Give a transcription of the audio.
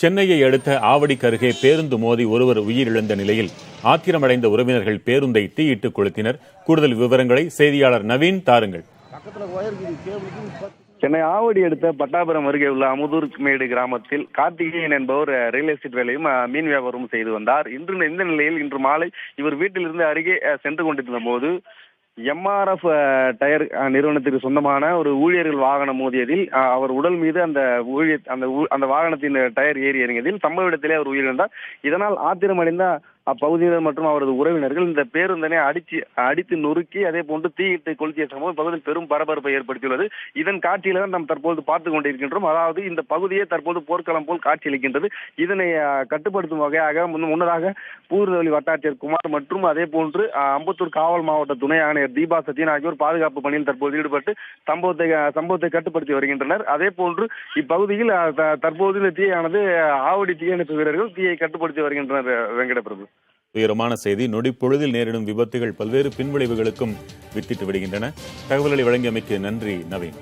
சென்னையை அடுத்த ஆவடிக்கு அருகே பேருந்து மோதி ஒருவர் உயிரிழந்த நிலையில் ஆத்திரமடைந்த உறவினர்கள் பேருந்தை தீயிட்டு கொளுத்தினர். கூடுதல் விவரங்களை செய்தியாளர் நவீன் தாருங்கள். சென்னை ஆவடி அடுத்த பட்டாபுரம் அருகே உள்ள அமுதூர் மேடு கிராமத்தில் கார்த்திகேயன் என்பவர் ரியல் எஸ்டேட் வேலையும் மீன் வியாபாரமும் செய்து வந்தார். இன்று இந்த நிலையில் இன்று மாலை இவர் வீட்டிலிருந்து அருகே சென்று கொண்டிருந்த போது எம்ஆர்எஃப் டயர் நிறுவனத்திற்கு சொந்தமான ஒரு ஊழியர்கள் வாகனம் மோதியதில் அவர் உடல் மீது அந்த ஊழியர் அந்த அந்த வாகனத்தின் டயர் ஏறி இறங்கியதில் சம்பவ இடத்திலே அவர் உயிரிழந்தார். இதனால் ஆத்திரமடைந்த அப்பகுதியினர் மற்றும் அவரது உறவினர்கள் இந்த பேருந்தனை அடிச்சு அடித்து நொறுக்கி அதே போன்று தீயிட்டு கொளுத்திய சம்பவம் பகுதியில் பெரும் பரபரப்பை ஏற்படுத்தியுள்ளது. இதன் காட்சியில தான் நாம் தற்போது பார்த்து கொண்டிருக்கின்றோம். அதாவது இந்த பகுதியே தற்போது போர்க்களம் போல் காட்சியளிக்கின்றது. இதனை கட்டுப்படுத்தும் வகையாக முன்னதாக பூர்வலி வட்டாட்சியர் குமார் மற்றும் அதே போன்று அம்பத்தூர் காவல் மாவட்ட துணை ஆணையர் தீபா சத்யன் ஆகியோர் பாதுகாப்பு பணியில் தற்போது ஈடுபட்டு சம்பவத்தை சம்பவத்தை கட்டுப்படுத்தி வருகின்றனர். அதே போன்று இப்பகுதியில் த- தற்போது இந்த தீயானது ஆவடி தீயணைப்பு வீரர்கள் தீயை கட்டுப்படுத்தி வருகின்றனர் வெங்கட பிரபு துயரமான செய்தி. நொடி பொழுதில் நேரிடும் விபத்துகள் பல்வேறு பின்விளைவுகளுக்கும் வித்திட்டு விடுகின்றன. தகவல்களை வழங்கியமைக்கு நன்றி நவீன்.